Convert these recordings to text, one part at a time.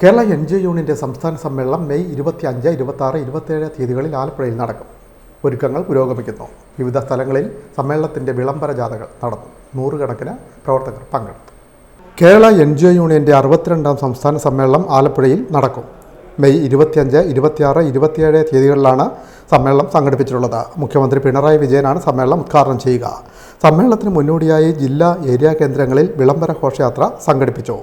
Kerala N G യൂണിയന്റെ സംസ്ഥാന സമ്മേളനം മെയ് ഇരുപത്തി അഞ്ച് ഇരുപത്തി ആറ് ഇരുപത്തേഴ് തീയതികളിൽ ആലപ്പുഴയിൽ നടക്കും. ഒരുക്കങ്ങൾ പുരോഗമിക്കുന്നു. വിവിധ സ്ഥലങ്ങളിൽ സമ്മേളനത്തിന്റെ വിളംബര ജാഥകൾ നടന്നു. നൂറുകണക്കിന് പ്രവർത്തകർ പങ്കെടുത്തു. കേരള എൻ ജി ഒ യൂണിയന്റെ അറുപത്തിരണ്ടാം സംസ്ഥാന സമ്മേളനം ആലപ്പുഴയിൽ നടക്കും. മെയ് ഇരുപത്തിയഞ്ച് ഇരുപത്തിയാറ് ഇരുപത്തിയേഴ് തീയതികളിലാണ് സമ്മേളനം സംഘടിപ്പിച്ചിട്ടുള്ളത്. മുഖ്യമന്ത്രി പിണറായി വിജയനാണ് സമ്മേളനം ഉദ്ഘാടനം ചെയ്യുക. സമ്മേളനത്തിന് മുന്നോടിയായി ജില്ലാ ഏരിയ കേന്ദ്രങ്ങളിൽ വിളംബര ഘോഷയാത്ര സംഘടിപ്പിച്ചു.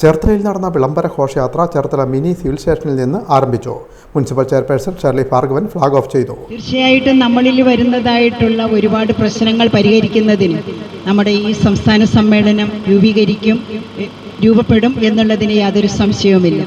ചേർത്തലയിൽ നടന്ന വിളംബര ഘോഷയാത്ര ചേർത്തല മിനി സിവിൽ സ്റ്റേഷനിൽ നിന്ന് ആരംഭിച്ചു. Municipal chairperson Sherly Bhargavan flag off ചെയ്തു. തീർച്ചയായിട്ടും നമ്മളിൽ വരുന്നതായിട്ടുള്ള ഒരുപാട് പ്രശ്നങ്ങൾ പരിഹരിക്കുന്നതിന് നമ്മുടെ ഈ സംസ്ഥാന സമ്മേളനം രൂപീകരിക്കും രൂപപ്പെടും എന്നുള്ളതിന് യാതൊരു സംശയവുമില്ല.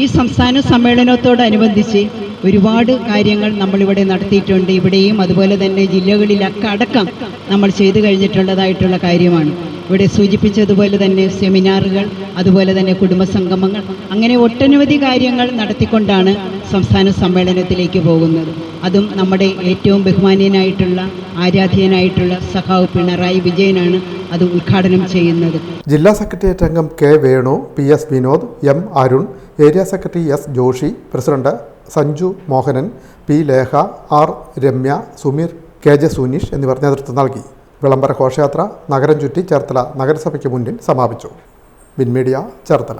ഈ സംസ്ഥാന സമ്മേളനത്തോടനുബന്ധിച്ച് ഒരുപാട് കാര്യങ്ങൾ നമ്മളിവിടെ നടത്തിയിട്ടുണ്ട്. ഇവിടെയും അതുപോലെ തന്നെ ജില്ലകളിലൊക്കെ അടക്കം നമ്മൾ ചെയ്തു കഴിഞ്ഞിട്ടുള്ളതായിട്ടുള്ള കാര്യമാണ്. ഇവിടെ സൂചിപ്പിച്ചതുപോലെ തന്നെ സെമിനാറുകൾ അതുപോലെ തന്നെ കുടുംബസംഗമങ്ങൾ അങ്ങനെ ഒട്ടനവധി കാര്യങ്ങൾ നടത്തിക്കൊണ്ടാണ് സംസ്ഥാന സമ്മേളനത്തിലേക്ക് പോകുന്നത്. അതും നമ്മുടെ ഏറ്റവും ബഹുമാനീയനായിട്ടുള്ള ആരാധ്യനായിട്ടുള്ള സഖാവ് പിണറായി വിജയനാണ് അത് ഉദ്ഘാടനം ചെയ്യുന്നത്. ജില്ലാ സെക്രട്ടേറിയറ്റ് അംഗം K Venu P S Vinod M Arun area secretary S Joshi president Sanju Mohanan P Lekha R Ramya Sumeer K J Suneesh എന്നിവർ നേതൃത്വം നൽകി. വിളംബര ഘോഷയാത്ര നഗരം ചുറ്റി ചേർത്തല നഗരസഭയ്ക്ക് മുന്നിൽ സമാപിച്ചു. വിൻമീഡിയ ചേർത്തല.